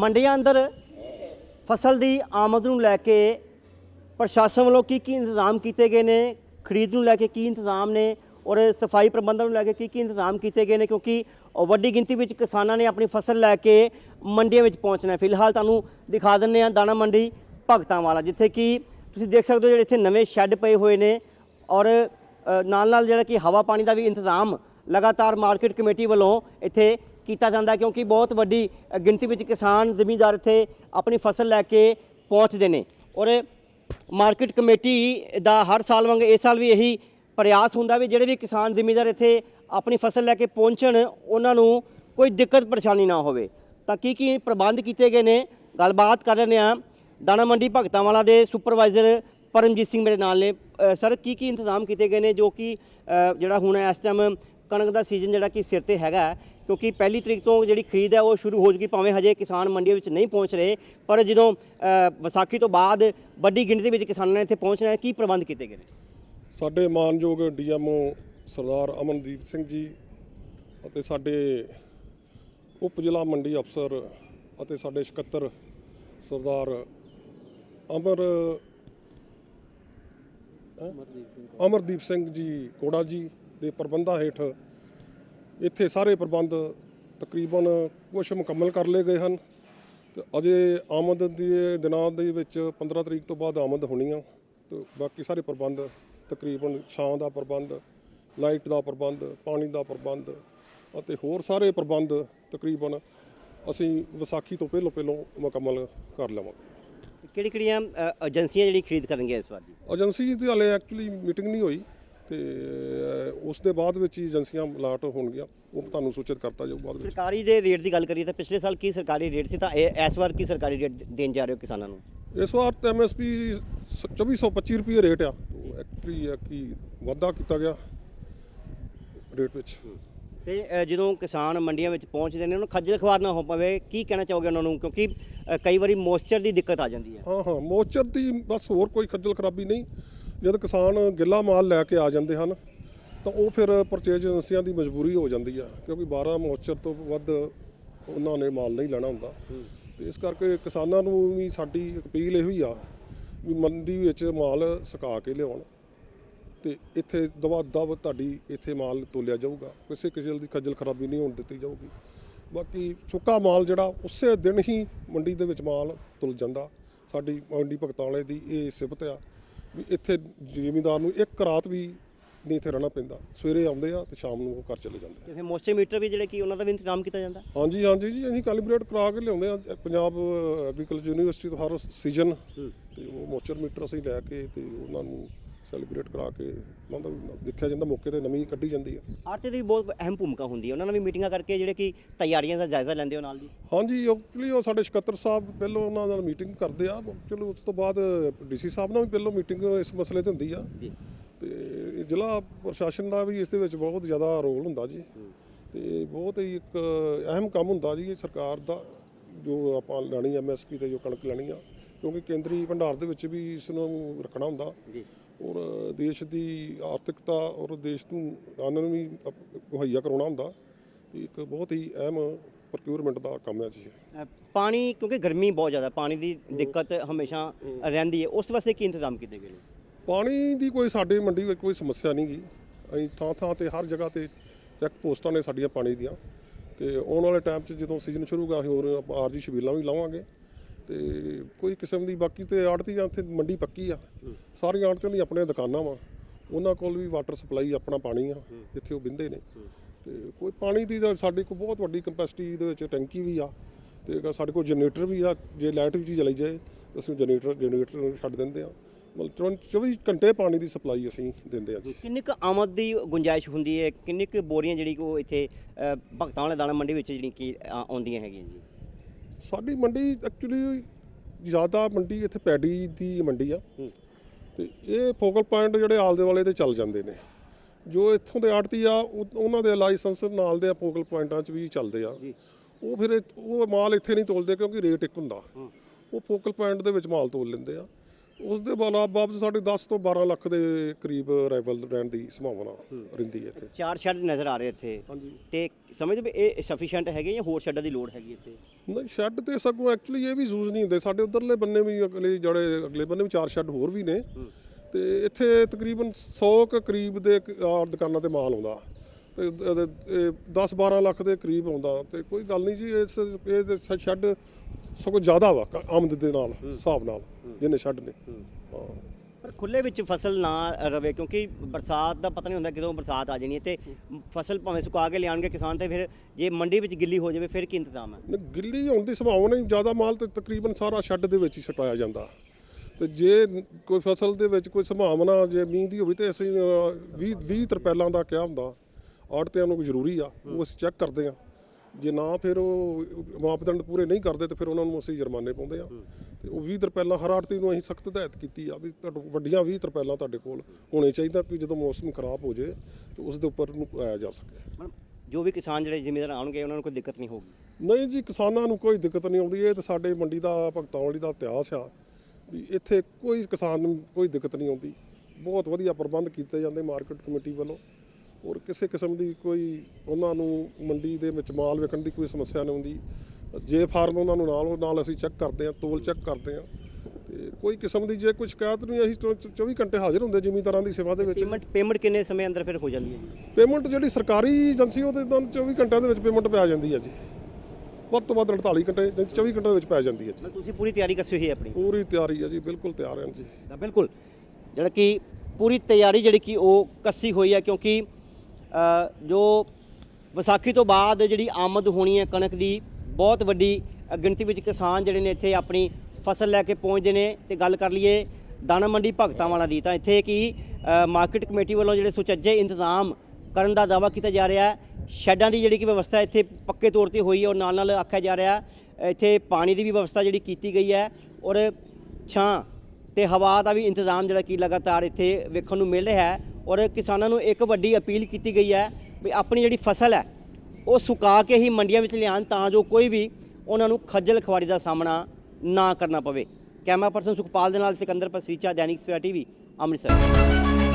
ਮੰਡੀਆਂ ਅੰਦਰ ਫਸਲ ਦੀ ਆਮਦ ਨੂੰ ਲੈ ਕੇ ਪ੍ਰਸ਼ਾਸਨ ਵੱਲੋਂ ਕੀ ਕੀ ਇੰਤਜ਼ਾਮ ਕੀਤੇ ਗਏ ਨੇ? ਖਰੀਦ ਨੂੰ ਲੈ ਕੇ ਕੀ ਇੰਤਜ਼ਾਮ ਨੇ? ਔਰ ਸਫ਼ਾਈ ਪ੍ਰਬੰਧਨ ਨੂੰ ਲੈ ਕੇ ਕੀ ਕੀ ਇੰਤਜ਼ਾਮ ਕੀਤੇ ਗਏ ਨੇ? ਕਿਉਂਕਿ ਵੱਡੀ ਗਿਣਤੀ ਵਿੱਚ ਕਿਸਾਨਾਂ ਨੇ ਆਪਣੀ ਫਸਲ ਲੈ ਕੇ ਮੰਡੀਆਂ ਵਿੱਚ ਪਹੁੰਚਣਾ ਫਿਲਹਾਲ ਤੁਹਾਨੂੰ ਦਿਖਾ ਦਿੰਨੇ ਆ ਦਾਣਾ ਮੰਡੀ ਭਗਤਾਂ ਵਾਲਾ, ਜਿੱਥੇ ਕਿ ਤੁਸੀਂ ਦੇਖ ਸਕਦੇ ਹੋ ਜਿਹੜੇ ਇੱਥੇ ਨਵੇਂ ਸ਼ੈੱਡ ਪਏ ਹੋਏ ਨੇ। ਔਰ ਨਾਲ ਨਾਲ ਜਿਹੜਾ ਕਿ ਹਵਾ ਪਾਣੀ ਦਾ ਵੀ ਇੰਤਜ਼ਾਮ ਲਗਾਤਾਰ ਮਾਰਕੀਟ ਕਮੇਟੀ ਵੱਲੋਂ ਇੱਥੇ ਕੀਤਾ ਜਾਂਦਾ ਕਿਉਂਕਿ ਬਹੁਤ ਵੱਡੀ ਗਿਣਤੀ ਵਿੱਚ ਕਿਸਾਨ ਜ਼ਮੀਂਦਾਰ ਇੱਥੇ ਆਪਣੀ ਫਸਲ ਲੈ ਕੇ ਪਹੁੰਚਦੇ ਨੇ। ਔਰ ਮਾਰਕੀਟ ਕਮੇਟੀ ਦਾ ਹਰ ਸਾਲ ਵਾਂਗ ਇਸ ਸਾਲ ਵੀ ਇਹੀ ਪ੍ਰਯਾਸ ਹੁੰਦਾ ਵੀ ਜਿਹੜੇ ਵੀ ਕਿਸਾਨ ਜ਼ਿਮੀਂਦਾਰ ਇੱਥੇ ਆਪਣੀ ਫਸਲ ਲੈ ਕੇ ਪਹੁੰਚਣ, ਉਹਨਾਂ ਨੂੰ ਕੋਈ ਦਿੱਕਤ ਪਰੇਸ਼ਾਨੀ ਨਾ ਹੋਵੇ। ਤਾਂ ਕੀ ਕੀ ਪ੍ਰਬੰਧ ਕੀਤੇ ਗਏ ਨੇ? ਗੱਲਬਾਤ ਕਰ ਰਹੇ ਹਾਂ ਦਾਣਾ ਮੰਡੀ ਭਗਤਾਂ ਵਾਲਾ ਦੇ ਸੁਪਰਵਾਈਜ਼ਰ ਪਰਮਜੀਤ ਸਿੰਘ ਮੇਰੇ ਨਾਲ ਨੇ। ਸਰ, ਕੀ ਕੀ ਇੰਤਜ਼ਾਮ ਕੀਤੇ ਗਏ ਨੇ ਜੋ ਕਿ ਜਿਹੜਾ ਹੁਣ ਇਸ ਟਾਈਮ ਕਣਕ ਦਾ ਸੀਜ਼ਨ ਜਿਹੜਾ ਕਿ ਸਿਰ ਤੇ ਹੈਗਾ ਕਿਉਂਕਿ ਪਹਿਲੀ ਤਰੀਕ ਤੋਂ ਜਿਹੜੀ ਖਰੀਦ ਹੈ, ਉਹ ਸ਼ੁਰੂ ਹੋ ਜੂਗੀ ਭਾਵੇਂ ਹਜੇ ਕਿਸਾਨ ਮੰਡੀਆਂ ਵਿੱਚ ਨਹੀਂ ਪਹੁੰਚ ਰਹੇ, ਪਰ ਜਦੋਂ ਵਿਸਾਖੀ ਤੋਂ ਬਾਅਦ ਵੱਡੀ ਗਿਣਤੀ ਵਿੱਚ ਕਿਸਾਨਾਂ ਨੇ ਇੱਥੇ ਪਹੁੰਚਣਾ ਹੈ, ਕੀ ਪ੍ਰਬੰਧ ਕੀਤੇ ਗਏ ਨੇ? ਸਾਡੇ ਮਾਨਯੋਗ ਡੀਐਮਓ ਸਰਦਾਰ ਅਮਨਦੀਪ ਸਿੰਘ ਜੀ ਅਤੇ ਸਾਡੇ ਉਪ ਜ਼ਿਲ੍ਹਾ ਮੰਡੀ ਅਫਸਰ ਅਤੇ ਸਾਡੇ ਸਕੱਤਰ ਸਰਦਾਰ ਅਮਰ, ਅਮਰਦੀਪ ਸਿੰਘ ਜੀ ਕੋੜਾ ਜੀ ਦੇ ਪ੍ਰਬੰਧਾਂ ਹੇਠ ਇੱਥੇ ਸਾਰੇ ਪ੍ਰਬੰਧ ਤਕਰੀਬਨ ਕੁਝ ਮੁਕੰਮਲ ਕਰ ਲਏ ਗਏ ਹਨ ਤੇ ਅਜੇ ਆਮਦ ਦੇ ਦਿਨਾਂ ਦੇ ਵਿੱਚ 15 ਤਰੀਕ ਤੋਂ ਬਾਅਦ ਆਮਦ ਹੋਣੀ ਆ ਤੇ ਬਾਕੀ ਸਾਰੇ ਪ੍ਰਬੰਧ ਤਕਰੀਬਨ ਛਾਂ ਦਾ ਪ੍ਰਬੰਧ ਲਾਈਟ ਦਾ ਪ੍ਰਬੰਧ ਪਾਣੀ ਦਾ ਪ੍ਰਬੰਧ ਅਤੇ ਹੋਰ ਸਾਰੇ ਪ੍ਰਬੰਧ ਤਕਰੀਬਨ ਅਸੀਂ ਵਿਸਾਖੀ ਤੋਂ ਪਹਿਲੋਂ ਪਹਿਲੋਂ ਮੁਕੰਮਲ ਕਰ ਲਵਾਂਗੇ। ਕਿਹੜੀ ਕਿਹੜੀਆਂ ਏਜੰਸੀਆਂ ਜਿਹੜੀ ਖਰੀਦ ਕਰਨਗੀਆਂ ਇਸ ਵਾਰ ਜੀ? ਏਜੰਸੀ ਦੀ ਹਾਲੇ ਐਕਚੁਅਲੀ ਮੀਟਿੰਗ ਨਹੀਂ ਹੋਈ। ਤੇ ਉਸ ਦੇ ਬਾਅਦ ਵਿੱਚ ਹੀ ਏਜੰਸੀਆਂ ਅਲਾਟ ਹੋਣਗੀਆਂ। ਉਹ ਤੁਹਾਨੂੰ ਸੂਚਿਤ ਕਰਤਾ ਜਾਊ ਬਾਅਦ ਵਿੱਚ। ਸਰਕਾਰੀ ਦੇ ਰੇਟ ਦੀ ਗੱਲ ਕਰੀਏ ਤਾਂ ਪਿਛਲੇ ਸਾਲ ਕੀ ਸਰਕਾਰੀ ਰੇਟ ਸੀ ਤਾਂ ਇਹ- ਇਸ ਵਾਰ ਕੀ ਸਰਕਾਰੀ ਰੇਟ ਦੇਣ ਜਾ ਰਹੇ ਹੋ ਕਿਸਾਨਾਂ ਨੂੰ? ਇਸ ਵਾਰ ਤਾਂ ਐਮਐਸਪੀ 2425 ਰੁਪਏ ਰੇਟ ਆ। ਐਕਚੁਅਲੀ ਹੈ ਕਿ ਵਾਧਾ ਕੀਤਾ ਗਿਆ ਰੇਟ ਵਿੱਚ। ਤੇ ਜਦੋਂ ਕਿਸਾਨ ਮੰਡੀਆਂ ਵਿੱਚ ਪਹੁੰਚਦੇ ਨੇ ਉਹਨਾਂ ਨੂੰ ਖੱਜਲ ਖਵਾਰ ਨਾ ਹੋ ਪਵੇ ਕੀ ਕਹਿਣਾ ਚਾਹੋਗੇ ਉਹਨਾਂ ਨੂੰ? ਕਿਉਂਕਿ ਕਈ ਵਾਰੀ ਮੋਇਸਚਰ ਦੀ ਦਿੱਕਤ ਆ ਜਾਂਦੀ ਹੈ। ਹਾਂ ਹਾਂ ਮੋਚਰ ਦੀ ਬਸ ਹੋਰ ਕੋਈ ਖੱਜਲ ਖਰਾਬੀ ਨਹੀਂ। ਜਦ ਕਿਸਾਨ ਗਿੱਲਾ ਮਾਲ ਲੈ ਕੇ ਆ ਜਾਂਦੇ ਹਨ ਤਾਂ ਉਹ ਫਿਰ ਪਰਚੇਜ ਏਜੰਸੀਆਂ ਦੀ ਮਜਬੂਰੀ ਹੋ ਜਾਂਦੀ ਆ ਕਿਉਂਕਿ 12 ਮੋਚਰ ਤੋਂ ਵੱਧ ਉਹਨਾਂ ਨੇ ਮਾਲ ਨਹੀਂ ਲੈਣਾ ਹੁੰਦਾ। ਤੇ ਇਸ ਕਰਕੇ ਕਿਸਾਨਾਂ ਨੂੰ ਵੀ ਸਾਡੀ ਅਪੀਲ ਇਹੋ ਹੀ ਆ ਵੀ ਮੰਡੀ ਵਿੱਚ ਮਾਲ ਸੁਕਾ ਕੇ ਲਿਆਉਣ ਤੇ ਇੱਥੇ ਦਵਾ ਦਵ ਤੁਹਾਡੀ ਇੱਥੇ ਮਾਲ ਤੋਲਿਆ ਜਾਊਗਾ। ਕਿਸੇ ਕਿਸਮ ਦੀ ਖੱਜਲ ਖਰਾਬੀ ਨਹੀਂ ਹੋਣ ਦਿੱਤੀ ਜਾਊਗੀ। ਬਾਕੀ ਸੁੱਕਾ ਮਾਲ ਜਿਹੜਾ ਉਸੇ ਦਿਨ ਹੀ ਮੰਡੀ ਦੇ ਵਿੱਚ ਮਾਲ ਤੁਲ ਜਾਂਦਾ। ਸਾਡੀ ਮੰਡੀ ਭਗਤਾਂ ਵਾਲੇ ਦੀ ਇਹ ਸਿਫਤ ਆ ਵੀ ਇੱਥੇ ਜ਼ਿਮੀਂਦਾਰ ਨੂੰ ਇੱਕ ਰਾਤ ਵੀ ਨਹੀਂ ਇੱਥੇ ਰਹਿਣਾ ਪੈਂਦਾ। ਸਵੇਰੇ ਆਉਂਦੇ ਆ ਤੇ ਸ਼ਾਮ ਨੂੰ ਉਹ ਘਰ ਚਲੇ ਜਾਂਦੇ ਤੇ ਫਿਰ ਮੀਟਰ ਵੀ ਜਿਹੜੇ ਕਿ ਉਹਨਾਂ ਦਾ ਵੀ ਇੰਤਜ਼ਾਮ ਕੀਤਾ ਜਾਂਦਾ? ਆ ਹਾਂਜੀ ਹਾਂਜੀ ਜੀ ਅਸੀਂ ਕੈਲੀਬ੍ਰੇਟ ਕਰਾ ਕੇ ਲਿਆਉਂਦੇ ਆ। ਪੰਜਾਬ ਐਗਰੀਕਲਚਰ ਯੂਨੀਵਰਸਿਟੀ ਤੋਂ ਹਰ ਸੀਜ਼ਨ ਤੇ ਉਹ ਮੋਚਰ ਮੀਟਰ ਅਸੀਂ ਲੈ ਕੇ ਤੇ ਉਹਨਾਂ ਨੂੰ ਸੈਲੀਬ੍ਰੇਟ ਕਰਾ ਕੇ ਉਹਨਾਂ ਦਾ ਵੀ ਦੇਖਿਆ ਜਾਂਦਾ ਮੌਕੇ ਤੇ ਨਵੀਂ ਕੱਢੀ ਜਾਂਦੀ ਆ ਆਰਤੀ ਦੀ ਬਹੁਤ ਅਹਿਮ ਭੂਮਿਕਾ ਹੁੰਦੀ ਹੈ। ਉਹਨਾਂ ਨਾਲ ਵੀ ਮੀਟਿੰਗਾਂ ਕਰਕੇ ਜਿਹੜੇ ਕਿ ਤਿਆਰੀਆਂ ਦਾ ਜਾਇਜ਼ਾ ਲੈਂਦੇ ਹੋ ਨਾਲ ਜੀ ਹਾਂਜੀ ਐਕਚੁਅਲੀ ਉਹ ਸਾਡੇ ਸਕੱਤਰ ਸਾਹਿਬ ਪਹਿਲਾਂ ਉਹਨਾਂ ਨਾਲ ਮੀਟਿੰਗ ਕਰਦੇ ਆ। ਚਲੋ ਉਸ ਤੋਂ ਬਾਅਦ ਡੀਸੀ ਸਾਹਿਬ ਨਾਲ ਵੀ ਪਹਿਲਾਂ ਮੀਟਿੰਗ ਇਸ ਮਸਲੇ ਤੇ ਹੁੰਦੀ ਆ। ਤੇ ਜ਼ਿਲ੍ਹਾ ਪ੍ਰਸ਼ਾਸਨ ਦਾ ਵੀ ਇਸ ਦੇ ਵਿੱਚ ਬਹੁਤ ਜ਼ਿਆਦਾ ਰੋਲ ਹੁੰਦਾ ਜੀ। ਤੇ ਬਹੁਤ ਹੀ ਇੱਕ ਅਹਿਮ ਕੰਮ ਹੁੰਦਾ ਜੀ ਇਹ ਸਰਕਾਰ ਦਾ ਜੋ ਆਪਾਂ ਲੈਣੀ ਐਮਐਸਪੀ ਤੇ ਜੋ ਕਣਕ ਲੈਣੀ ਆ। ਕਿਉਂਕਿ ਕੇਂਦਰੀ ਭੰਡਾਰ ਦੇ ਵਿੱਚ ਵੀ ਇਸ ਨੂੰ ਰੱਖਣਾ ਹੁੰਦਾ। ਜੀ। ਔਰ ਦੇਸ਼ ਦੀ ਆਰਥਿਕਤਾ ਔਰ ਦੇਸ਼ ਨੂੰ ਆਨੰਦ ਵੀ ਮੁਹੱਈਆ ਕਰਾਉਣਾ ਹੁੰਦਾ ਤੇ ਇੱਕ ਬਹੁਤ ਹੀ ਅਹਿਮ ਪ੍ਰੋਕਿਊਰਮੈਂਟ ਦਾ ਕੰਮ ਹੈ ਜੀ। ਪਾਣੀ ਕਿਉਂਕਿ ਗਰਮੀ ਬਹੁਤ ਜ਼ਿਆਦਾ ਪਾਣੀ ਦੀ ਦਿੱਕਤ ਹਮੇਸ਼ਾ ਰਹਿੰਦੀ ਹੈ ਉਸ ਵਾਸਤੇ ਕੀ ਇੰਤਜ਼ਾਮ ਕੀਤੇ ਗਏ ਨੇ? ਪਾਣੀ ਦੀ ਕੋਈ ਸਾਡੇ ਮੰਡੀ ਵਿੱਚ ਕੋਈ ਸਮੱਸਿਆ ਨਹੀਂ ਗੀ। ਅਸੀਂ ਥਾਂ ਥਾਂ ਤੇ ਹਰ ਜਗ੍ਹਾ ਤੇ ਚੈੱਕ ਪੋਸਟਾਂ ਨੇ ਸਾਡੀਆਂ ਪਾਣੀ ਦੀਆਂ ਤੇ ਆਉਣ ਵਾਲੇ ਟਾਈਮ 'ਚ ਜਦੋਂ ਸੀਜ਼ਨ ਸ਼ੁਰੂ ਹੋਗਾ ਅਸੀਂ ਹੋਰ ਆਪਾਂ ਆਰਜੀ ਛਬੀਲਾਂ ਵੀ ਲਾਵਾਂਗੇ। ਤੇ ਕੋਈ ਕਿਸਮ ਦੀ ਬਾਕੀ ਤੇ ਆੜਤੀ ਜਾਂ ਇੱਥੇ ਮੰਡੀ ਪੱਕੀ ਆ। ਸਾਰੀਆਂ ਆੜਤੀਆਂ ਦੀਆਂ ਆਪਣੀਆਂ ਦੁਕਾਨਾਂ ਵਾ। ਉਹਨਾਂ ਕੋਲ ਵੀ ਵਾਟਰ ਸਪਲਾਈ ਆਪਣਾ ਪਾਣੀ ਆ। ਜਿੱਥੇ ਉਹ ਬਿੰਦੇ ਨੇ। ਤੇ ਕੋਈ ਪਾਣੀ ਦੀ ਤਾਂ ਸਾਡੇ ਕੋਲ ਬਹੁਤ ਵੱਡੀ ਕੰਪੈਸਿਟੀ ਦੇ ਵਿੱਚ ਟੈਂਕੀ ਵੀ ਆ। ਤੇ ਸਾਡੇ ਕੋਲ ਜਨਰੇਟਰ ਵੀ ਆ ਜੇ ਲਾਈਟ ਵੀ ਚਲੀ ਜਾਏ ਤਾਂ ਅਸੀਂ ਜਨਰੇਟਰ ਜਨਰੇਟਰ ਨੂੰ ਛੱਡ ਦਿੰਦੇ ਆ। ਮਤਲਬ 24 ਘੰਟੇ ਪਾਣੀ ਦੀ ਸਪਲਾਈ ਅਸੀਂ ਦਿੰਦੇ ਆ। ਜੀ ਕਿੰਨੀ ਕੁ ਆਮਦ ਦੀ ਗੁੰਜਾਇਸ਼ ਹੁੰਦੀ ਹੈ? ਕਿੰਨੀ ਕੁ ਬੋਰੀਆਂ ਜਿਹੜੀ ਕਿ ਉਹ ਇੱਥੇ ਭਗਤਾਂ ਵਾਲੇ ਦਾਣਾ ਮੰਡੀ ਵਿੱਚ ਜਿਹੜੀ ਕਿ ਆਉਂਦੀਆਂ ਹੈਗੀਆਂ ਜੀ? ਸਾਡੀ ਮੰਡੀ ਐਕਚੁਅਲੀ ਜ਼ਿਆਦਾ ਮੰਡੀ ਇੱਥੇ ਪੈਡੀ ਦੀ ਮੰਡੀ ਆ। ਤੇ ਇਹ ਫੋਕਲ ਪੁਆਇੰਟ ਜਿਹੜੇ ਆਲਦੇ ਵਾਲੇ ਤੇ ਚੱਲ ਜਾਂਦੇ ਨੇ ਜੋ ਇੱਥੋਂ ਦੇ ਆੜਤੀ ਆ ਉਹ- ਉਹਨਾਂ ਦੇ ਲਾਇਸੈਂਸ ਨਾਲ ਦੇ ਫੋਕਲ ਪੁਆਇੰਟਾਂ 'ਚ ਵੀ ਚੱਲਦੇ ਆ। ਉਹ ਫਿਰ ਉਹ ਮਾਲ ਇੱਥੇ ਨਹੀਂ ਤੋਲਦੇ ਕਿਉਂਕਿ ਰੇਟ ਇੱਕ ਹੁੰਦਾ। ਉਹ ਫੋਕਲ ਪੁਆਇੰਟ ਦੇ ਵਿੱਚ ਮਾਲ ਤੋਲ ਲੈਂਦੇ ਆ ਉਸ ਦੇ ਬਾਲਾ ਬਾਬਤ ਸਾਡੇ 10 ਤੋਂ 12 ਲੱਖ ਦੇ ਕਰੀਬ ਅਰਾਈਵਲ ਰਹਿਣ ਦੀ ਸੰਭਾਵਨਾ ਰਹਿੰਦੀ ਹੈ ਇੱਥੇ। ਚਾਰ ਸ਼ੈੱਡ ਨਜ਼ਰ ਆ ਰਹੇ ਇੱਥੇ। ਹਾਂਜੀ। ਤੇ ਸਮਝਦੇ ਵੀ ਇਹ ਸਫੀਸ਼ੀਐਂਟ ਹੈਗੇ ਜਾਂ ਹੋਰ ਸ਼ੈੱਡਾਂ ਦੀ ਲੋੜ ਹੈਗੀ ਇੱਥੇ? ਨਹੀਂ ਸ਼ੈੱਡ ਤੇ ਸਗੋਂ ਐਕਚੁਅਲੀ ਇਹ ਵੀ ਯੂਜ਼ ਨਹੀਂ ਹੁੰਦੇ। ਸਾਡੇ ਉਧਰਲੇ ਬੰਨੇ ਵੀ ਅਗਲੇ ਜਿਹੜੇ ਅਗਲੇ ਬੰਨੇ ਵੀ ਚਾਰ ਸ਼ੈੱਡ ਹੋਰ ਵੀ ਨੇ। ਤੇ ਇੱਥੇ ਤਕਰੀਬਨ 100 ਕੁ ਕਰੀਬ ਦੇ ਦੁਕਾਨਾਂ ਤੇ ਮਾਲ ਆਉਂਦਾ। ਤੇ 10 12 ਲੱਖ ਦੇ ਕਰੀਬ ਆਉਂਦਾ ਤੇ ਕੋਈ ਗੱਲ ਨਹੀਂ ਜੀ ਇਸ ਇਹ ਸ਼ੈੱਡ ਸਗੋਂ ਜ਼ਿਆਦਾ ਵਾ ਆਮਦ ਦੇ ਨਾਲ ਹਿਸਾਬ ਨਾਲ ਜਿੰਨੇ ਸ਼ੈੱਡ ਨੇ ਹਾਂ। ਪਰ ਖੁੱਲੇ ਵਿੱਚ ਫਸਲ ਨਾ ਰਵੇ ਕਿਉਂਕਿ ਬਰਸਾਤ ਦਾ ਪਤਾ ਨਹੀਂ ਹੁੰਦਾ ਕਦੋਂ ਬਰਸਾਤ ਆ ਜਾਣੀ ਹੈ ਤੇ ਫਸਲ ਭਾਵੇਂ ਸੁਕਾ ਕੇ ਲਿਆਣਗੇ ਕਿਸਾਨ ਤੇ ਫਿਰ ਜੇ ਮੰਡੀ ਵਿੱਚ ਗਿੱਲੀ ਹੋ ਜਾਵੇ ਫਿਰ ਕੀ ਇੰਤਜ਼ਾਮ ਹੈ? ਨਹੀਂ, ਗਿੱਲੀ ਹੋਣ ਦੀ ਸੰਭਾਵਨਾ ਹੀ ਜ਼ਿਆਦਾ ਮਾਲ ਤੇ ਤਕਰੀਬਨ ਸਾਰਾ ਸ਼ੈੱਡ ਦੇ ਵਿੱਚ ਹੀ ਛਟਾਇਆ ਜਾਂਦਾ। ਤੇ ਜੇ ਕੋਈ ਫਸਲ ਦੇ ਵਿੱਚ ਕੋਈ ਸੰਭਾਵਨਾ ਜੇ ਮੀਂਹ ਦੀ ਹੋਵੇ ਤੇ ਅਸੀਂ 20 20 ਤਰਪੈਲਾਂ ਦਾ ਕਿਹਾ ਹੁੰਦਾ। ਆੜਤਿਆਂ ਨੂੰ ਜ਼ਰੂਰੀ ਆ ਉਹ ਅਸੀਂ ਚੈੱਕ ਕਰਦੇ ਆ। ਜੇ ਨਾ ਫਿਰ ਉਹ ਮਾਪਦੰਡ ਪੂਰੇ ਨਹੀਂ ਕਰਦੇ ਤੇ ਫਿਰ ਉਹਨਾਂ ਨੂੰ ਅਸੀਂ ਜੁਰਮਾਨੇ ਪਾਉਂਦੇ ਆ। ਤੇ ਉਹ 20 ਤਰਪੈਲਾਂ ਹਰ ਆੜਤੀ ਨੂੰ ਅਸੀਂ ਸਖਤ ਹਦਾਇਤ ਕੀਤੀ ਆ ਵੀ ਤੁਹਾਡੇ ਵੱਡੀਆਂ 20 ਤਰਪੈਲਾਂ ਤੁਹਾਡੇ ਕੋਲ ਹੋਣੇ ਚਾਹੀਦਾ ਕਿ ਜਦੋਂ ਮੌਸਮ ਖਰਾਬ ਹੋ ਜੇ ਤੇ ਉਸ ਦੇ ਉੱਪਰ ਨੂੰ ਆਇਆ ਜਾ ਸਕੇ। ਜੋ ਵੀ ਕਿਸਾਨ ਜਿਹੜੇ ਜ਼ਿਮੀਦਾਰ ਆਉਣਗੇ ਉਹਨਾਂ ਨੂੰ ਕੋਈ ਦਿੱਕਤ ਨਹੀਂ ਹੋਊਗੀ? ਨਹੀਂ ਜੀ ਕਿਸਾਨਾਂ ਨੂੰ ਕੋਈ ਦਿੱਕਤ ਨਹੀਂ ਆਉਂਦੀ। ਇਹ ਤਾਂ ਸਾਡੇ ਮੰਡੀ ਦਾ ਭਗਤਾਵਲੀ ਦਾ ਇਤਿਹਾਸ ਆ ਵੀ ਇੱਥੇ ਕੋਈ ਕਿਸਾਨ ਨੂੰ ਕੋਈ ਦਿੱਕਤ ਨਹੀਂ ਆਉਂਦੀ। ਬਹੁਤ ਵਧੀਆ ਪ੍ਰਬੰਧ ਕੀਤੇ ਜਾਂਦੇ ਮਾਰਕੀਟ ਕਮੇਟੀ ਵੱਲੋਂ। ਔਰ ਕਿਸੇ ਕਿਸਮ ਦੀ ਕੋਈ ਉਹਨਾਂ ਨੂੰ ਮੰਡੀ ਦੇ ਵਿੱਚ ਮਾਲ ਵਿਕਣ ਦੀ ਕੋਈ ਸਮੱਸਿਆ ਨਹੀਂ ਆਉਂਦੀ ਜੇ ਫਾਰਮ ਉਹਨਾਂ ਨੂੰ ਨਾਲ ਨਾਲ ਅਸੀਂ ਚੈੱਕ ਕਰਦੇ ਹਾਂ ਤੋਲ ਚੈੱਕ ਕਰਦੇ ਹਾਂ। ਤੇ ਕੋਈ ਕਿਸਮ ਦੀ ਜੇ ਕੋਈ ਸ਼ਿਕਾਇਤ ਨਹੀਂ ਅਸੀਂ ਚੌ- ਚੌ- 24 ਘੰਟੇ ਹਾਜ਼ਰ ਹੁੰਦੇ ਜ਼ਿਮੀਂਦਾਰਾਂ ਦੀ ਸੇਵਾ ਦੇ ਵਿੱਚ। ਪੇਮੈਂਟ ਪੇਮੈਂਟ ਕਿੰਨੇ ਸਮੇਂ ਅੰਦਰ ਫਿਰ ਹੋ ਜਾਂਦੀ ਹੈ ਜੀ? ਪੇਮੈਂਟ ਜਿਹੜੀ ਸਰਕਾਰੀ ਏਜੰਸੀ ਉਹਦੇ ਤਾਂ 24 ਘੰਟਿਆਂ ਦੇ ਵਿੱਚ ਪੇਮੈਂਟ ਪੈ ਜਾਂਦੀ ਹੈ ਜੀ। ਵੱਧ ਤੋਂ ਵੱਧ 48 ਘੰਟੇ ਨਹੀਂ 24 ਘੰਟੇ ਦੇ ਵਿੱਚ ਪੈ ਜਾਂਦੀ ਹੈ ਜੀ। ਤੁਸੀਂ ਪੂਰੀ ਤਿਆਰੀ ਕੱਸੀ ਹੋਈ ਹੈ ਆਪਣੀ? ਪੂਰੀ ਤਿਆਰੀ ਹੈ ਜੀ ਬਿਲਕੁਲ ਤਿਆਰ ਹਾਂ ਜੀ। ਬਿਲਕੁਲ। ਜਿਹੜਾ ਕਿ ਪੂਰੀ ਤਿਆਰੀ ਜਿਹੜੀ ਕਿ ਉਹ ਕੱਸੀ ਹੋਈ ਹੈ ਕਿਉਂਕਿ ਜੋ ਵਿਸਾਖੀ ਤੋਂ ਬਾਅਦ ਜਿਹੜੀ ਆਮਦ ਹੋਣੀ ਹੈ ਕਣਕ ਦੀ, ਬਹੁਤ ਵੱਡੀ ਗਿਣਤੀ ਵਿੱਚ ਕਿਸਾਨ ਜਿਹੜੇ ਨੇ ਇੱਥੇ ਆਪਣੀ ਫਸਲ ਲੈ ਕੇ ਪਹੁੰਚਦੇ ਨੇ। ਤੇ ਗੱਲ ਕਰ ਲਈਏ ਦਾਣਾ ਮੰਡੀ ਭਗਤਾਂ ਵਾਲਾ ਦੀ, ਤਾਂ ਇੱਥੇ ਕੀ ਮਾਰਕੀਟ ਕਮੇਟੀ ਵੱਲੋਂ ਜਿਹੜੇ ਸੁਚੱਜੇ ਇੰਤਜ਼ਾਮ ਕਰਨ ਦਾ ਦਾਵਾ ਕੀਤਾ ਜਾ ਰਿਹਾ ਹੈ। ਸ਼ੈੱਡਾਂ ਦੀ ਜਿਹੜੀ ਕਿ ਵਿਵਸਥਾ ਇੱਥੇ ਪੱਕੇ ਤੌਰ ਤੇ ਹੋਈ ਹੈ ਔਰ ਨਾਲ ਨਾਲ ਆਖਿਆ ਜਾ ਰਿਹਾ ਇੱਥੇ ਪਾਣੀ ਦੀ ਵੀ ਵਿਵਸਥਾ ਜਿਹੜੀ ਕੀਤੀ ਗਈ ਹੈ ਔਰ ਛਾਂ ਤੇ ਹਵਾ ਦਾ ਵੀ ਇੰਤਜ਼ਾਮ ਜਿਹੜਾ ਕਿ ਲਗਾਤਾਰ ਇੱਥੇ ਵੇਖਣ ਨੂੰ ਮਿਲ ਰਿਹਾ ਹੈ। ਔਰ ਕਿਸਾਨਾਂ ਨੂੰ ਇੱਕ ਵੱਡੀ ਅਪੀਲ ਕੀਤੀ ਗਈ ਹੈ ਵੀ ਆਪਣੀ ਜਿਹੜੀ ਫਸਲ ਹੈ, ਉਹ ਸੁਕਾ ਕੇ ਹੀ ਮੰਡੀਆਂ ਵਿੱਚ ਲਿਆਉਣ ਤਾਂ ਜੋ ਕੋਈ ਵੀ ਉਹਨਾਂ ਨੂੰ ਖੱਜਲ ਖਵਾਰੀ ਦਾ ਸਾਹਮਣਾ ਨਾ ਕਰਨਾ ਪਵੇ। ਕੈਮਰਾ ਪਰਸਨ ਸੁਖਪਾਲ ਦੇ ਨਾਲ ਸਿਕੰਦਰ ਪਸਰੀਚਾ, ਦੈਨਿਕ ਸਵੇਰਾ ਟੀਵੀ, ਅੰਮ੍ਰਿਤਸਰ।